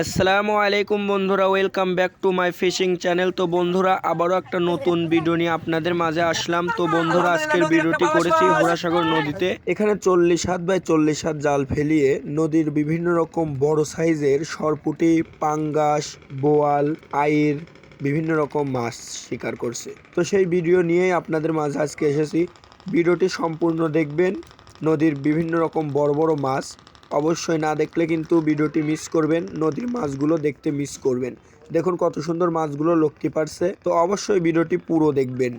আসসালামু আলাইকুম বন্ধুরা, welcome back to my fishing channel. তো বন্ধুরা, আবারও একটা নতুন ভিডিও নিয়ে আপনাদের মাঝে আসলাম। তো বন্ধুরা, আজকের ভিডিওটি করেছি হোরাসাগর নদীতে। এখানে চল্লিশ হাত বাই চল্লিশ হাত জাল ফেলিয়ে নদীর বিভিন্ন রকম বড় সাইজের সরপুটি, পাঙ্গাস, বোয়াল, আইর, বিভিন্ন রকম মাছ শিকার করছে। তো সেই ভিডিও নিয়েই আপনাদের মাঝে আজকে এসেছি। ভিডিওটি সম্পূর্ণ দেখবেন। নদীর বিভিন্ন রকম বড় বড় মাছ অবশ্যই না দেখলে কিন্তু ভিডিওটি মিস করবেন, নদীর মাছগুলো দেখতে মিস করবেন। দেখুন কত সুন্দর মাছগুলো লক্ষ্মী পারছে। তো অবশ্যই ভিডিওটি পুরো দেখবেন।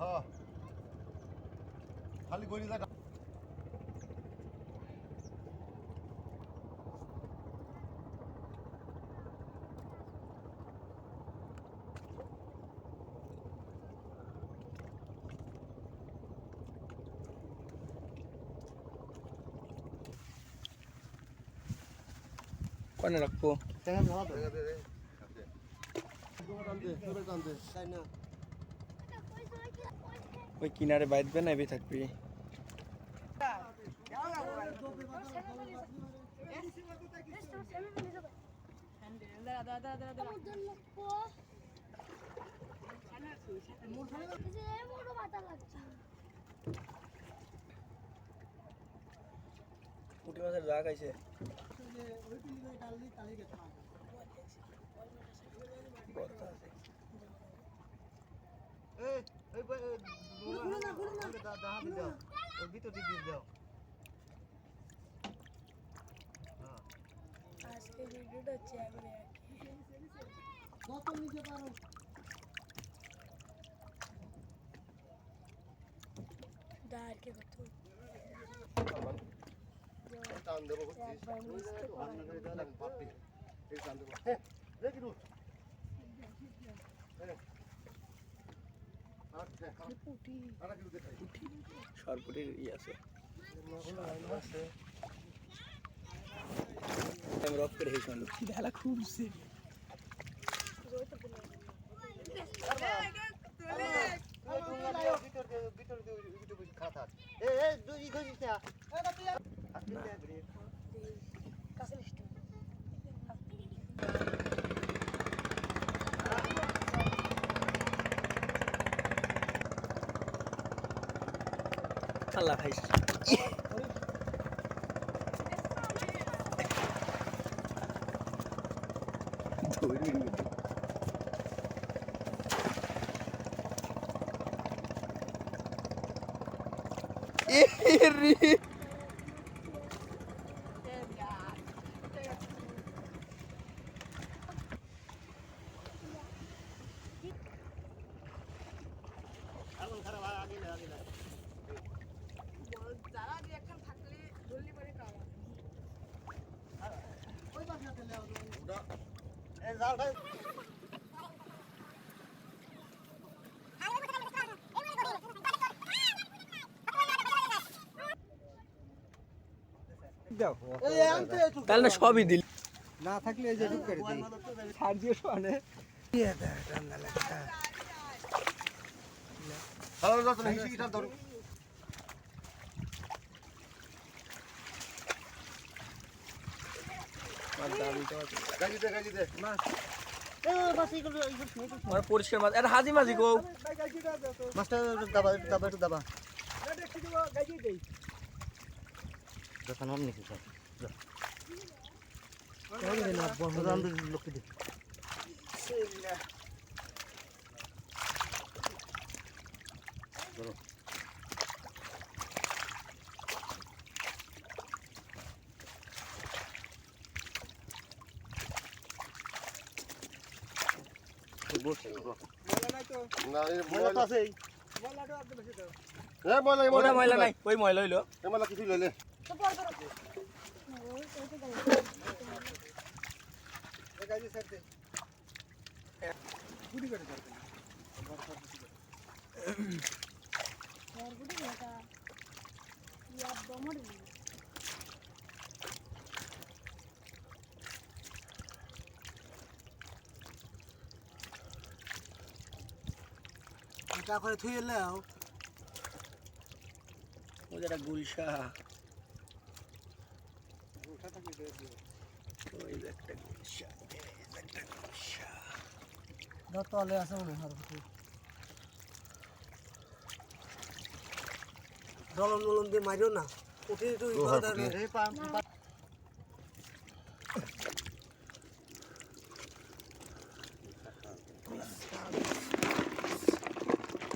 हा खाली गोरी जा कोण लागतो ওই কিনারে বাইদবে না থাকবি পুটি মাছের খাইছে বর্তা আছে। এই এই দাহাবি দাও ওই ভিতর দিয়ে দিয়ে দাও আজকে ভিডিওটা হচ্ছে একবারে দাঁড়কে কত টান দেবো একবার মিসকে পাই পাপি এই টান দেবো হ্যাঁ দেখি সরপুটির ই আছে রক করে হেসে খুবছে ভিতর দিয়ে ভিতর দিয়ে ভিতর খাতা এ এই দুই আল্লাহ ভাই। এই তাহলে না সবই দিল। না থাকলে এই যে ঢুক করে দিই। ছাড় দিয়ে শোনে হ্যালো যত হিসি এটা ধরো গাজি দে গাজি দে এ বাস এইগুলো এইগুলো শুনে আমার পরিষ্কার মাছ এটা হাজি মাঝি গো মাছটা দাবা দাবা একটু দাবা কিছু স্যার লোককে ধরো বসে ময়লা নাই তো না এই ময়লা তো আছেই এ ময়লা নাই ওই ময়লা হইল এই ময়লা কিছু লইলে গুড়ি এটা করে থুই এলে আও যেটা গুলশা। ওই একটা গুলশা একটা গুলশা। আছে মনে হয় দলন মলন দিয়ে মারিও না। উঠে একটু এই পা- পা-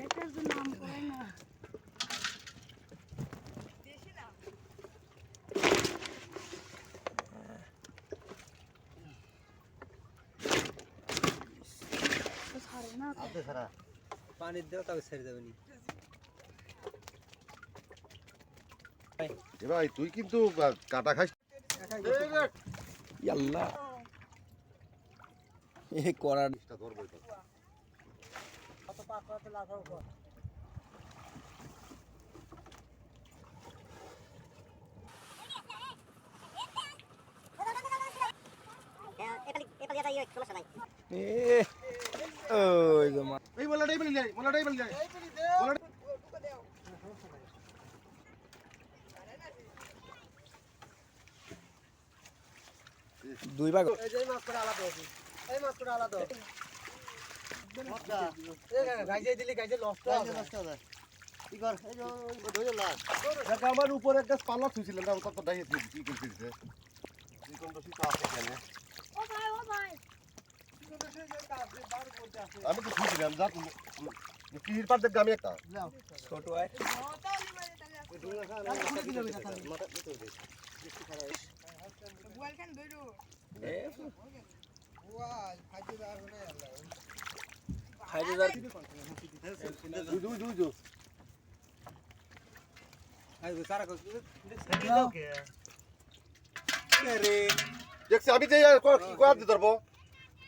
এটার তো নাম করে না তো ছাড়ে না তো। আপনি সারা পানি দাও তবে ছেড়ে যাবে নি। এ ভাই তুই কিন্তু কাটা খাইস ইয়াল্লা। এ করার টা ধরবই তো কত পাক লাগাও কর এ ওই মা। এই ময়লাটাই বলি যাই ময়লাটাই বলি যাই দুই ভাগ। এই যে এই মাছ করে আলাদা আছে এই মাছ করে আলাদা মশলা এই গাইজে দিলি গাইজে লস্ট। কি কর? এই যে ধরে লাগ দেখ আমার উপরে একটা পাল্লা থুইছিলাম না কত কি কোন দোষী তো আছে কেন ও ভাই ও ভাই। আমি তো থুইছিলাম যা তুমি কিহির পার দেখ আমি একটা। ছোট হয় এ ওয়াই ফাইজে দাও না আল্লাহ খাইতে যার দুই দুই দুই দুই আই সারা কো রে দেখছি আমি যে কি করার দিতে পারব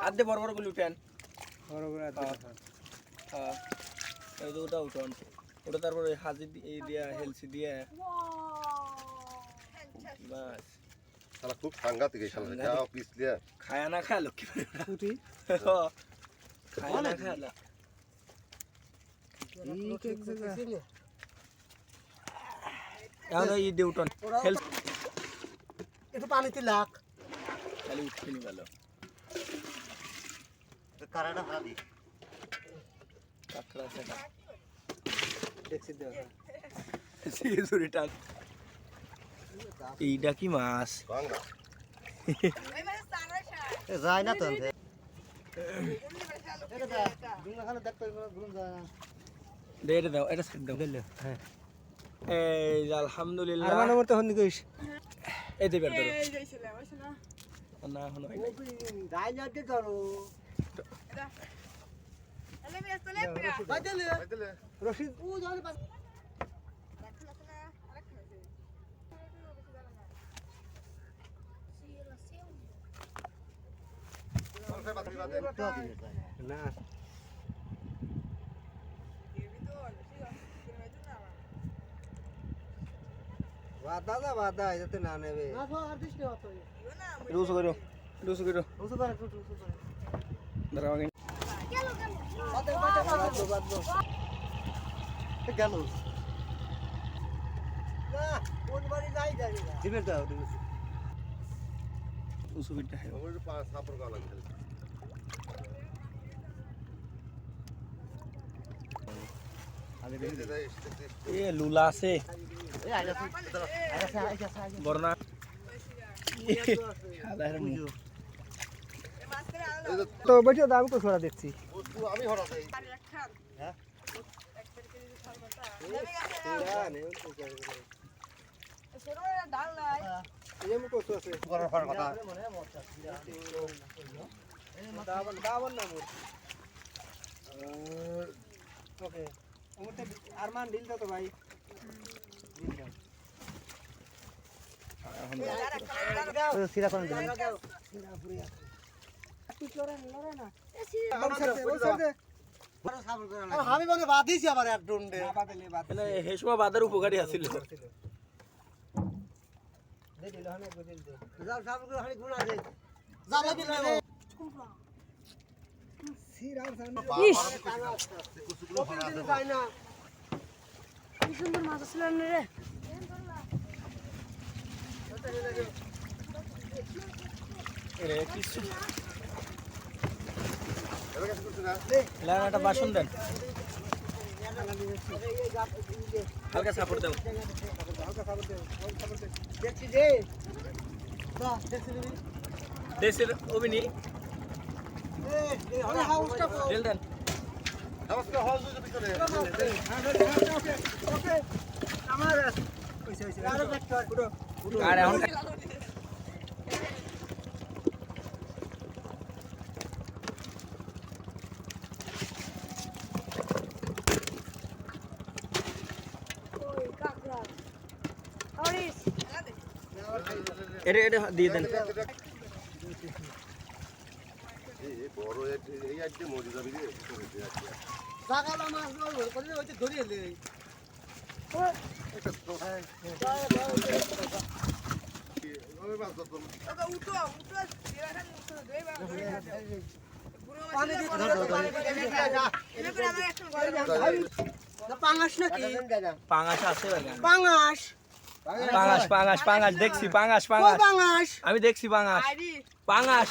আদে বড় বড়গুলো উঠেন। বড় বড় হ্যাঁ। এই তো ওটা উঠন। ওটা তারপরে হাজি দি- এই দিয়া হেলসি দিয়া। বাস। শালা খুব সাংঘাতিক এই শালা। যা পিস দিয়ে। খায়া না খায় লক্ষ্মী উঠি খায়া না খায় না এই কেক জায়গা এখন এই দিয়ে উঠন। হেলস একটু পানিতে লাখ খালি উঠতে গেল। কারাটা হাদি কাঁকড়া আছে দেখছি দাও সিজুরি এইটা কি মাছ? যায় না তো না দে এটা দাও এটা দাও। হ্যাঁ। এই যে আলহামদুলিল্লাহ। আর মানে মরতে হন কইস এই ধরো। না এখন হয় নাই। গাই দে ধরো। ভাই দিলে ভাই দিলে রশিদ। ও যাবে পাস কোনটা বাতি বাদে তো দিয়ে যায় না বাদা দা বাদা যাতে না নেবে না তো আর দিস না তো লুজ করো লুজ করো উসু করে একটু উসু করে দাঁড়াও আগে গেল গেল বাদে বাদে বাদে বাদে এ গেল না কোন বাড়ি যাই জানি না দিবেন দাও দিবেন উঁচু বিটটা হয় আমার একটু পা সাপর যে তো বসে আমি তো ছড়া দেখছি? ওকে আরমান দিল তো ভাই সিরা কোন দিন আমি মনে বাদিছি আবার এক ডন্ডে মানে সেই সময় উপকারী আছিল সুন্দর মাছ ছিল রে একটা বাসন দেন হালকা সাপোর্ট দেন দেশের অভিনী দেন আরও এখন এটা এটা দিয়ে দেন। বড় এই আজকে মরে যাবি রে জাগালা মাছ করে ওইতে ধরিয়ে লে ওই মাছ ধরতাম। পানি দিতে পানি পাঙাশ নাকি পাঙাশ আছে পাঙাশ পাঙাশ পাঙাশ পাঙাশ। দেখছি পাঙাশ পাঙাশ। আমি দেখছি পাঙাশ। পাঙাশ।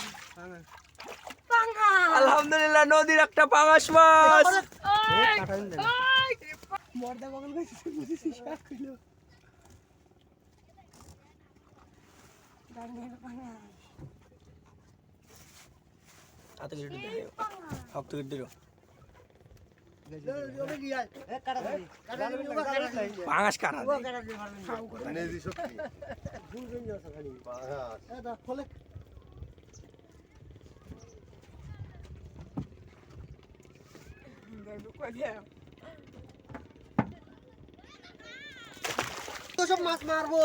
আলহামদুলিল্লাহ নদীর একটা পাঙাশ মাছ। মর্দা বগল গেছে বুঝিস শাক কইলো হাতে কেটে দিতে শক্ত কেটে দিল ওরে গিয়া এ কাটা দিবি কাটা দিবি ওবা কাটা দিবি পাঙাশ কাটা ওবা কাটা দিবি ভালো নেজি সত্যি দুই দিন আছে খালি পাহাড়। এ দা ফলে তো সব মাছ মারবো।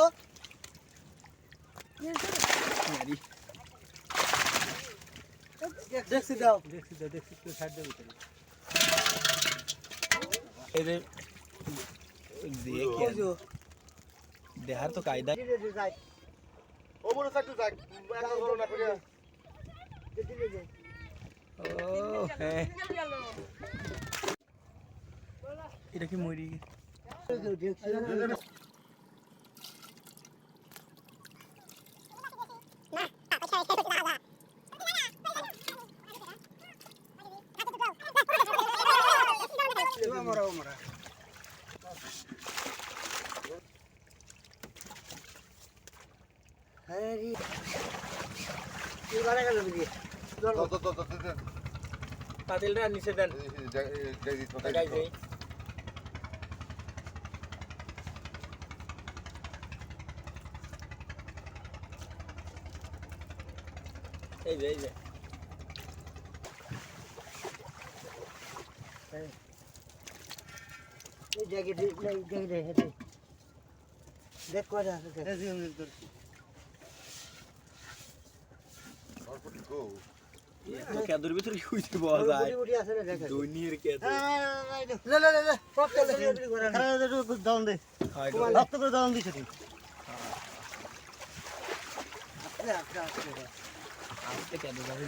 দেখছি দাও। দেখছি দাও দেখছি তো সাইড দেবো এদের? দেহার তো কায়দা ও বড় চাকরি যাক একদম বড় না করে। ও হ্যাঁ। এটা কি মরি তো তো তো তো তো পাতিলটা নিচে দেন দেই তো গাই দেই এই যে এই যে দেখ কয়টা আছে অল্প গো কেদুর ভিতরে হইতে পাওয়া যায় বুড়ি আছে না দেখ দৈনির কেদু লে লে লে লে সব চলে দাউন দে হয় রক্ত করে দাউন দিছে তুই আজকে কেদু যাবে